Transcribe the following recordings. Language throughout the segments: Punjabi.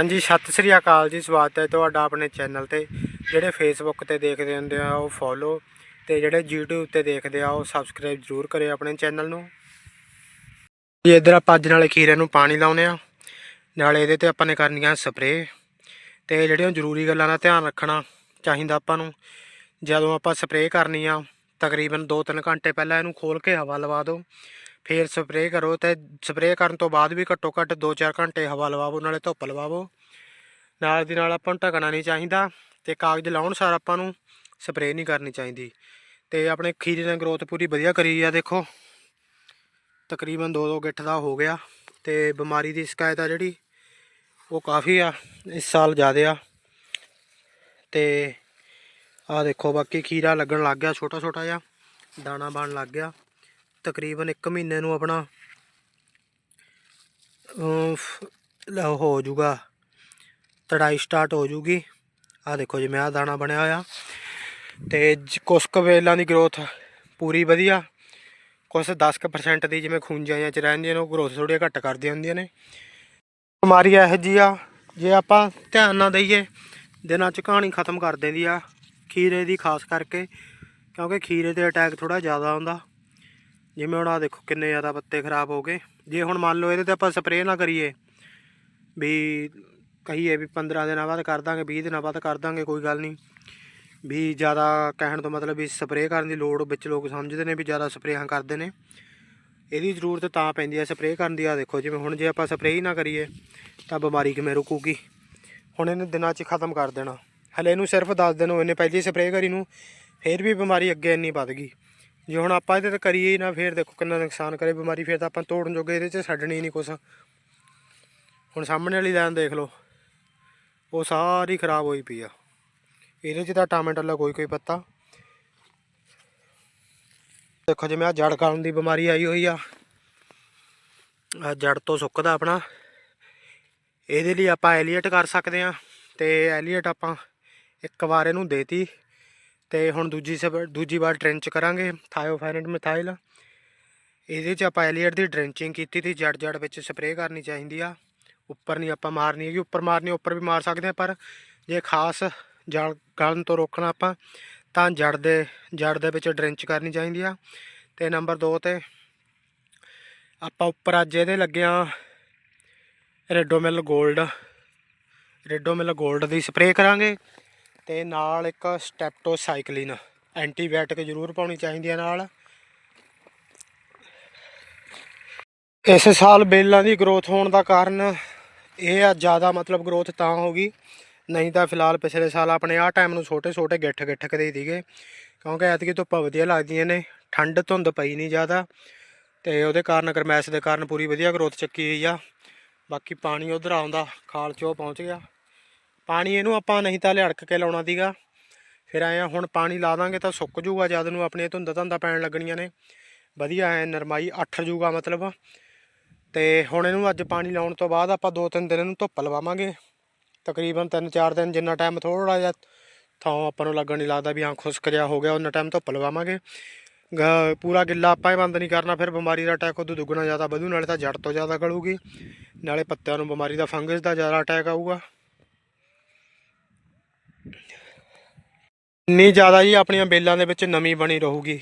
ਹਾਂਜੀ, ਸਤਿ ਸ੍ਰੀ ਅਕਾਲ ਜੀ, ਸਵਾਗਤ ਹੈ ਤੁਹਾਡਾ ਆਪਣੇ ਚੈਨਲ ਤੇ। ਜਿਹੜੇ ਫੇਸਬੁੱਕ ਤੇ ਦੇਖਦੇ ਹੁੰਦੇ ਆ, ਉਹ ਫੋਲੋ ਤੇ ਜਿਹੜੇ YouTube ਤੇ ਦੇਖਦੇ ਆ, ਉਹ ਸਬਸਕ੍ਰਾਈਬ ਜ਼ਰੂਰ ਕਰਿਓ ਆਪਣੇ ਚੈਨਲ ਨੂੰ। ਜੀ, ਇਧਰ ਆਪਾਂ ਅੱਜ ਨਾਲੇ ਖੀਰੇ ਨੂੰ ਪਾਣੀ ਲਾਉਨੇ ਆ। ਨਾਲੇ ਇਹਦੇ ਤੇ ਆਪਾਂ ਨੇ ਕਰਨੀਆਂ ਸਪਰੇਅ ਤੇ ਜਿਹੜੀਆਂ ਜ਼ਰੂਰੀ ਗੱਲਾਂ ਦਾ ਧਿਆਨ ਰੱਖਣਾ ਚਾਹੀਦਾ ਆਪਾਂ ਨੂੰ। ਜਦੋਂ ਆਪਾਂ ਸਪਰੇਅ ਕਰਨੀ ਆ, ਤਕਰੀਬਨ 2-3 ਘੰਟੇ ਪਹਿਲਾਂ ਇਹਨੂੰ ਖੋਲ ਕੇ ਹਵਾ ਲਵਾ ਦਿਓ। ਫਿਰ ਸਪਰੇਅ ਕਰੋ ਤੇ ਸਪਰੇਅ ਕਰਨ ਤੋਂ ਬਾਅਦ ਵੀ ਘੱਟੋ ਘੱਟ 2-4 ਘੰਟੇ ਹਵਾ ਲਵਾਵੋ, ਨਾਲੇ ਧੁੱਪ ਲਵਾਵੋ। ਨਾਲ ਦੀ ਨਾਲ ਆਪਾਂ ਨੂੰ ਢਕਣਾ ਨਹੀਂ ਚਾਹੀਦਾ ਤੇ ਕਾਗਜ਼ ਲਾਉਣ ਸਾਰ ਆਪਾਂ ਨੂੰ ਸਪਰੇਅ ਨਹੀਂ ਕਰਨੀ ਚਾਹੀਦੀ। ਤੇ ਆਪਣੇ ਖੀਰੇ ਨੇ ਗਰੋਥ ਪੂਰੀ ਵਧੀਆ ਕਰੀ ਆ ਦੇਖੋ। ਤਕਰੀਬਨ 2-2 ਗਿੱਠ ਦਾ ਹੋ ਗਿਆ ਤੇ ਬਿਮਾਰੀ ਦੀ ਸ਼ਿਕਾਇਤ ਆ ਜਿਹੜੀ, ਉਹ ਕਾਫੀ ਆ, ਇਸ ਸਾਲ ਜ਼ਿਆਦਾ ਆ। ਤੇ ਆ ਦੇਖੋ ਬਾਕੀ ਖੀਰਾ ਲੱਗਣ ਲੱਗ ਗਿਆ ਛੋਟਾ ਛੋਟਾ ਜਿਹਾ, ਦਾਣਾ ਬਣ ਲੱਗ ਗਿਆ। ਤਕਰੀਬਨ 1 ਮਹੀਨੇ ਨੂੰ ਆਪਣਾ ਹੋ ਜਾਊਗਾ ਤੜਾਈ ਸਟਾਰਟ ਹੋ ਜੂਗੀ। ਆ ਦੇਖੋ ਜਿਵੇਂ ਆ ਦਾਣਾ ਬਣਿਆ ਹੋਇਆ। ਤੇ ਜ- ਕੁ ਵੇਲਾਂ ਦੀ ਗਰੋਥ ਪੂਰੀ ਵਧੀਆ। ਕੁਛ 10% ਦੀ ਜਿਵੇਂ ਖੂੰਜਾਂ ਚ ਰਹਿੰਦੀਆਂ ਨੇ, ਉਹ ਗਰੋਥ ਥੋੜ੍ਹੀਆਂ ਘੱਟ ਕਰਦੀਆਂ ਹੁੰਦੀਆਂ ਨੇ। ਬਿਮਾਰੀ ਇਹੋ ਜਿਹੀ ਆ, ਜੇ ਆਪਾਂ ਧਿਆਨ ਨਾ ਦਈਏ, ਦਿਨਾਂ ਚ ਕਹਾਣੀ ਖਤਮ ਕਰ ਦਿੰਦੀ ਆ ਖੀਰੇ ਦੀ, ਖਾਸ ਕਰਕੇ, ਕਿਉਂਕਿ ਖੀਰੇ ਤੇ ਅਟੈਕ ਥੋੜਾ ਜ਼ਿਆਦਾ ਹੁੰਦਾ। ਜਿਵੇਂ ਹੁਣ ਆ ਦੇਖੋ ਕਿੰਨੇ ਜ਼ਿਆਦਾ ਪੱਤੇ ਖਰਾਬ ਹੋ ਗਏ। ਜੇ ਹੁਣ ਮੰਨ ਲਓ ਇਹਦੇ ਤੇ ਆਪਾਂ ਸਪਰੇਅ ਨਾ ਕਰੀਏ, ਵੀ ਕਹੀਏ ਵੀ 15 ਦਿਨਾਂ ਬਾਅਦ ਕਰ ਦਾਂਗੇ 20 ਦਿਨਾਂ ਬਾਅਦ ਕਰ ਦਾਂਗੇ, ਕੋਈ ਗੱਲ ਨਹੀਂ। ਵੀ ਜ਼ਿਆਦਾ ਕਹਿਣ ਤੋਂ ਮਤਲਬ ਵੀ ਸਪਰੇਅ ਕਰਨ ਦੀ ਲੋੜ ਵਿੱਚ ਲੋਕ ਸਮਝਦੇ ਨੇ ਵੀ ਜ਼ਿਆਦਾ ਸਪਰੇਆਂ ਕਰਦੇ ਨੇ। ਇਹਦੀ ਜ਼ਰੂਰਤ ਤਾਂ ਪੈਂਦੀ ਹੈ ਸਪਰੇਅ ਕਰਨ ਦੀ। ਆ ਦੇਖੋ, ਜਿਵੇਂ ਹੁਣ ਜੇ ਆਪਾਂ ਸਪਰੇਅ ਹੀ ਨਾ ਕਰੀਏ, ਤਾਂ ਬਿਮਾਰੀ ਕਿਵੇਂ ਰੁਕੂਗੀ? ਹੁਣ ਇਹਨੇ ਦਿਨਾਂ 'ਚ ਖਤਮ ਕਰ ਦੇਣਾ। ਹਲੇ ਇਹਨੂੰ ਸਿਰਫ 10 ਦਿਨ ਹੋਏ ਨੇ, ਪਹਿਲੀ ਸਪਰੇਅ ਕਰੀ ਨੂੰ, ਫੇਰ ਵੀ ਬਿਮਾਰੀ ਅੱਗੇ ਇੰਨੀ ਵੱਧ ਗਈ। ਜੇ ਹੁਣ ਆਪਾਂ ਇਹਦੇ ਤੇ ਕਰੀਏ ਨਾ, ਫੇਰ ਦੇਖੋ ਕਿੰਨਾ ਨੁਕਸਾਨ ਕਰੇ ਬਿਮਾਰੀ, ਫੇਰ ਤਾਂ ਆਪਾਂ ਤੋੜਨ ਜੋਗੇ ਇਹਦੇ 'ਚ ਛੱਡਣੀ ਨਹੀਂ ਕੁਛ। ਹੁਣ ਸਾਹਮਣੇ ਵਾਲੀ ਲਾਈਨ ਦੇਖ ਲਓ, ਉਹ ਸਾਰੀ ਖਰਾਬ ਹੋਈ ਪਈ ਆ। ਇਹਦੇ 'ਚ ਤਾਂ ਟਾਮੇਟਲ ਕੋਈ ਕੋਈ ਪੱਤਾ। ਦੇਖੋ ਜਿਵੇਂ ਆ ਜੜ ਗਲਣ ਦੀ ਬਿਮਾਰੀ ਆਈ ਹੋਈ ਆ। ਆ ਜੜ ਤੋਂ ਸੁੱਕਦਾ ਆਪਣਾ। ਇਹਦੇ ਲਈ ਆਪਾਂ ਐਲੀਏਟ ਕਰ ਸਕਦੇ ਆ, ਤੇ ਐਲੀਏਟ ਆਪਾਂ ਇੱਕ ਵਾਰ ਇਹਨੂੰ ਦੇਤੀ। ਤੇ ਹੁਣ ਦੂਜੀ ਸਬ, ਦੂਜੀ ਵਾਰ ਟ੍ਰੈਂਚ ਕਰਾਂਗੇ ਥਾਇਓਫਾਇਨਟ ਮਿਥਾਈਲ ਇਹਦੇ 'ਚ ਆਪਾਂ ਐਲੀਅਟ ਦੀ ਡ੍ਰੈਂਚਿੰਗ ਕੀਤੀ ਤੀ ਜੜ ਜੜ ਵਿੱਚ ਸਪਰੇਅ ਕਰਨੀ ਚਾਹੀਦੀ ਆ। ਉੱਪਰ ਨਹੀਂ ਆਪਾਂ ਮਾਰਨੀ ਹੈਗੀ, ਉੱਪਰ ਮਾਰਨੀ, ਉੱਪਰ ਵੀ ਮਾਰ ਸਕਦੇ ਆ, ਪਰ ਜੇ ਖਾਸ ਜੜ ਗਲਣ ਤੋਂ ਰੋਕਣਾ ਆਪਾਂ, ਤਾਂ ਜੜ ਦੇ ਜੜ ਦੇ ਵਿੱਚ ਡ੍ਰੈਂਚ ਕਰਨੀ ਚਾਹੀਦੀ ਆ। ਤੇ ਨੰਬਰ 2 ਤੇ ਆਪਾਂ ਉੱਪਰ ਅੱਜ ਇਹਦੇ ਲੱਗਿਆ ਰੈਡੋਮਿਲ 골ਡ ਰੈਡੋਮਿਲ 골ਡ ਦੀ ਸਪਰੇਅ ਕਰਾਂਗੇ। ਤੇ ਨਾਲ ਇੱਕ ਸਟੈਪਟੋਸਾਈਕਲਿਨ ਐਂਟੀਬਾਇਓਟਿਕ ਜ਼ਰੂਰ ਪਾਉਣੀ ਚਾਹੀਦੀ ਹੈ ਨਾਲ। ਇਸ ਸਾਲ ਬੇਲਾਂ ਦੀ ਗਰੋਥ ਹੋਣ ਦਾ ਕਾਰਨ ਇਹ ਆ, ਜ਼ਿਆਦਾ ਮਤਲਬ ਗਰੋਥ ਤਾਂ ਹੋ ਗਈ। ਨਹੀਂ ਤਾਂ ਫਿਲਹਾਲ ਪਿਛਲੇ ਸਾਲ ਆਪਣੇ ਆਹ ਟਾਈਮ ਨੂੰ ਛੋਟੇ ਛੋਟੇ ਗਿੱਠ ਗਿੱਠ ਕਦੇ ਸੀਗੇ। ਕਿਉਂਕਿ ਐਤਕੀ ਧੁੱਪਾਂ ਵਧੀਆ ਲੱਗਦੀਆਂ ਨੇ, ਠੰਡ, ਧੁੰਦ ਪਈ ਨਹੀਂ ਜ਼ਿਆਦਾ ਤੇ ਉਹਦੇ ਕਾਰਨ ਗਰਮੈਸ਼ ਦੇ ਕਾਰਨ ਪੂਰੀ ਵਧੀਆ ਗਰੋਥ ਚੱਕੀ ਹੋਈ ਆ। ਬਾਕੀ ਪਾਣੀ ਉਧਰ ਆਉਂਦਾ, ਖਾਲ 'ਚ ਉਹ ਪਹੁੰਚ ਗਿਆ। ਪਾਣੀ ਇਹਨੂੰ ਆਪਾਂ ਨਹੀਂ ਤਾਂ ਲਿੜਕ ਕੇ ਲਾਉਣਾ ਦੀਗਾ ਫਿਰ ਆਏ ਹੁਣ ਪਾਣੀ ਲਾ ਦਾਂਗੇ ਤਾਂ ਸੁੱਕ ਜੂਗਾ ਜਦ ਨੂੰ ਆਪਣੇ ਧੁੰਦ ਧੰਦਾ ਪੈਣ ਲੱਗਣੀਆਂ ਨੇ। ਵਧੀਆ ਐ, ਨਰਮਾਈ ਅੱਠ ਜੂਗਾ ਮਤਲਬ। ਤੇ ਹੁਣ ਇਹਨੂੰ ਅੱਜ ਪਾਣੀ ਲਾਉਣ ਤੋਂ ਬਾਅਦ ਆਪਾਂ ਦੋ ਤਿੰਨ ਦਿਨ ਇਹਨੂੰ ਧੁੱਪ ਲਵਾਵਾਂਗੇ। ਤਕਰੀਬਨ 3-4 ਦਿਨ ਜਿੰਨਾ ਟਾਈਮ ਥੋੜਾ ਜਿਹਾ ਥਾਂ ਆਪਾਂ ਨੂੰ ਲੱਗਣ ਨਹੀਂ ਲੱਗਦਾ ਵੀ ਹਾਂ, ਖੁਸ਼ਕ ਜਿਹਾ ਹੋ ਗਿਆ ਉਹਨਾਂ ਟਾਈਮ ਧੁੱਪ ਲਵਾਵਾਂਗੇ। ਗ- ਪੂਰਾ ਗਿੱਲਾ ਆਪਾਂ ਹੀ ਬੰਦ ਨਹੀਂ ਕਰਨਾ, ਫਿਰ ਬਿਮਾਰੀ ਦਾ ਅਟੈਕ ਉਦੋਂ ਦੁੱਗਣਾ ਜ਼ਿਆਦਾ ਵਧੂ, ਨਾਲੇ ਤਾਂ ਜੜ ਤੋਂ ਜ਼ਿਆਦਾ ਗਲੂਗੀ। ਨਾਲੇ ਪੱਤਿਆਂ ਨੂੰ ਬਿਮਾਰੀ ਦਾ ਫੰਗਸ ਦਾ ਜ਼ਿਆਦਾ ਅਟੈਕ ਆਊਗਾ। ਇੰਨੀ ਜ਼ਿਆਦਾ ਜੀ ਆਪਣੀਆਂ ਬੇਲਾਂ ਦੇ ਵਿੱਚ ਨਮੀ ਬਣੀ ਰਹੂਗੀ।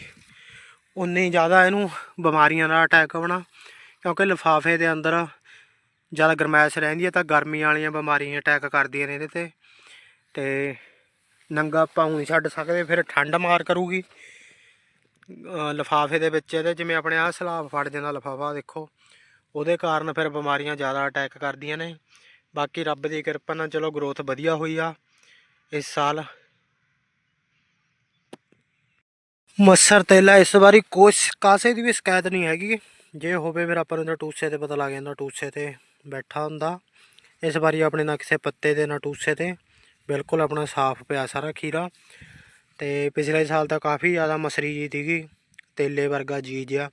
ਉਨੀ ਜ਼ਿਆਦਾ ਇਹਨੂੰ ਬਿਮਾਰੀਆਂ ਦਾ ਅਟੈਕ ਹੋਣਾ, ਕਿਉਂਕਿ ਲਿਫਾਫੇ ਦੇ ਅੰਦਰ ਜ਼ਿਆਦਾ ਗਰਮੈਸ਼ ਰਹਿੰਦੀ ਹੈ ਤਾਂ ਗਰਮੀ ਵਾਲੀਆਂ ਬਿਮਾਰੀਆਂ ਅਟੈਕ ਕਰਦੀਆਂ ਨੇ ਇਹਦੇ ਤੇ। ਤੇ ਨੰਗਾ ਆਪਾਂ ਨਹੀਂ ਛੱਡ ਸਕਦੇ, ਫਿਰ ਠੰਡ ਮਾਰ ਕਰੂਗੀ। ਲਿਫਾਫੇ ਦੇ ਵਿੱਚ ਇਹਦੇ, ਜਿਵੇਂ ਆਪਣੇ ਆਹ ਸਲਾਬ ਫੜ ਜਾਂਦਾ ਲਿਫਾਫਾ, ਦੇਖੋ। ਉਹਦੇ ਕਾਰਨ ਫਿਰ ਬਿਮਾਰੀਆਂ ਜ਼ਿਆਦਾ ਅਟੈਕ ਕਰਦੀਆਂ ਨੇ। ਬਾਕੀ ਰੱਬ ਦੀ ਕਿਰਪਾ ਨਾਲ ਚਲੋ ਗਰੋਥ ਵਧੀਆ ਹੋਈ ਆ ਇਸ ਸਾਲ। ਮੱਸਰ ਤੇਲਾ ਇਸ ਵਾਰੀ ਕੁਛ ਕਾਸੇ ਦੀ ਵੀ ਸ਼ਿਕਾਇਤ ਨਹੀਂ ਹੈਗੀ। ਜੇ ਹੋਵੇ ਫਿਰ ਆਪਾਂ ਨੂੰ ਤਾਂ ਟੂਸੇ ਤੇ ਪਤਾ ਲੱਗ ਜਾਂਦਾ, ਟੂਸੇ ਤੇ ਬੈਠਾ ਹੁੰਦਾ। ਇਸ ਵਾਰੀ ਆਪਣੇ ਨਾ ਕਿਸੇ ਪੱਤੇ ਤੇ, ਨਾ ਟੂਸੇ ਤੇ। ਬਿਲਕੁਲ ਆਪਣਾ ਸਾਫ਼ ਪਿਆ ਸਾਰਾ ਖੀਰਾ। ਤੇ ਪਿਛਲੇ ਸਾਲ ਤਾਂ ਕਾਫੀ ਜ਼ਿਆਦਾ ਮਸਰੀ ਜੀ ਸੀਗੀ, ਤੇਲੇ ਵਰਗਾ ਜੀ ਆ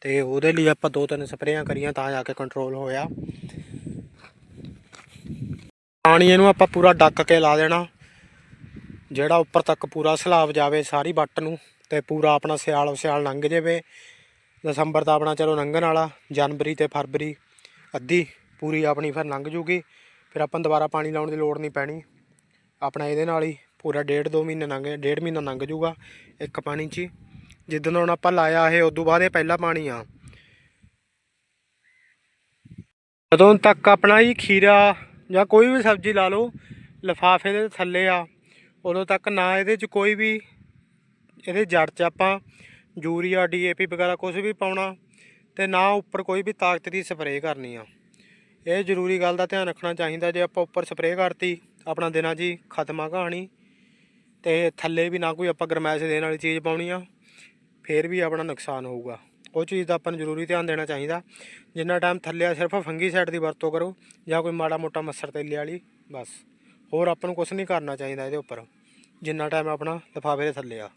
ਤੇ ਉਹਦੇ ਲਈ ਆਪਾਂ ਦੋ ਤਿੰਨ ਸਪਰੇਆਂ ਕਰੀਆਂ ਤਾਂ ਜਾ ਕੇ ਕੰਟਰੋਲ ਹੋਇਆ। ਪਾਣੀ ਇਹਨੂੰ ਆਪਾਂ ਪੂਰਾ ਡੱਕ ਕੇ ਲਾ ਦੇਣਾ। ਜਿਹੜਾ ਉੱਪਰ ਤੱਕ ਪੂਰਾ ਸਲਾਬ ਜਾਵੇ ਸਾਰੀ ਵੱਟ ਨੂੰ। ਤੇ ਪੂਰਾ ਆਪਣਾ ਸਿਆਲ ਸਿਆਲ ਲੰਘ ਜਾਵੇ। ਦਸੰਬਰ ਦਾ ਆਪਣਾ ਚਲੋ ਲੰਘਣ ਵਾਲਾ, ਜਨਵਰੀ ਤੇ ਫਰਵਰੀ ਅੱਧੀ ਪੂਰੀ ਆਪਣੀ ਫਿਰ ਲੰਘ ਜੂਗੀ। ਫਿਰ ਆਪਾਂ ਦੁਬਾਰਾ ਪਾਣੀ ਲਾਉਣ ਦੀ ਲੋੜ ਨਹੀਂ ਪੈਣੀ। ਆਪਣਾ ਇਹਦੇ ਨਾਲ ਹੀ ਪੂਰਾ ਡੇਢ ਦੋ ਮਹੀਨੇ ਲੰਘ ਡੇਢ ਮਹੀਨਾ ਲੰਘ ਜੂਗਾ ਇੱਕ ਪਾਣੀ 'ਚ ਹੀ। ਜਿੱਦਣ ਹੁਣ ਆਪਾਂ ਲਾਇਆ ਇਹ, ਉਦੋਂ ਬਾਅਦ ਇਹ ਪਹਿਲਾ ਪਾਣੀ ਆ। ਜਦੋਂ ਤੱਕ ਆਪਣਾ ਹੀ ਖੀਰਾ ਜਾਂ ਕੋਈ ਵੀ ਸਬਜ਼ੀ ਲਾ ਲਓ, ਲਿਫਾਫੇ ਦੇ ਥੱਲੇ ਆ, ਉਦੋਂ ਤੱਕ ਨਾ ਇਹਦੇ 'ਚ ਕੋਈ ਵੀ ਇਹਦੇ ਜੜ 'ਚ ਆਪਾਂ ਯੂਰੀਆ ਡੀਏਪੀ ਵਗੈਰਾ ਕੁਝ ਵੀ ਪਾਉਣਾ ਤੇ ਨਾ ਉੱਪਰ ਕੋਈ ਵੀ ਤਾਕਤ ਦੀ ਸਪਰੇਅ ਕਰਨੀ ਆ। ਇਹ ਜ਼ਰੂਰੀ ਗੱਲ ਦਾ ਧਿਆਨ ਰੱਖਣਾ ਚਾਹੀਦਾ ਜੇ ਆਪਾਂ ਉੱਪਰ ਸਪਰੇਅ ਕਰਤੀ, ਆਪਣਾ ਦਿਨਾਂ ਜੀ ਖਤਮਾ ਕਹਾਣੀ ਤੇ ਥੱਲੇ ਵੀ ਨਾ ਕੋਈ ਆਪਾਂ ਗਰਮੈਸ਼ ਦੇਣ ਵਾਲੀ ਚੀਜ਼ ਪਾਉਣੀ ਆ, ਫੇਰ ਵੀ ਆਪਣਾ ਨੁਕਸਾਨ ਹੋਊਗਾ। ਉਹ ਚੀਜ਼ ਦਾ ਆਪਾਂ ਨੂੰ ਜ਼ਰੂਰੀ ਧਿਆਨ ਦੇਣਾ ਚਾਹੀਦਾ। ਜਿੰਨਾ ਟਾਈਮ ਥੱਲੇ ਆ, ਸਿਰਫ ਫੰਗੀਸਾਈਡ ਦੀ ਵਰਤੋਂ ਕਰੋ ਜਾਂ ਕੋਈ ਮਾੜਾ ਮੋਟਾ ਮੱਸਰ ਤੇਲੇ ਵਾਲੀ, ਬਸ। ਹੋਰ ਆਪਾਂ ਨੂੰ ਕੁਝ ਨਹੀਂ ਕਰਨਾ ਚਾਹੀਦਾ ਇਹਦੇ ਉੱਪਰ। ਜਿੰਨਾ ਟਾਈਮ ਆਪਣਾ ਲਿਫਾਫੇ ਦੇ ਥੱਲੇ ਆ।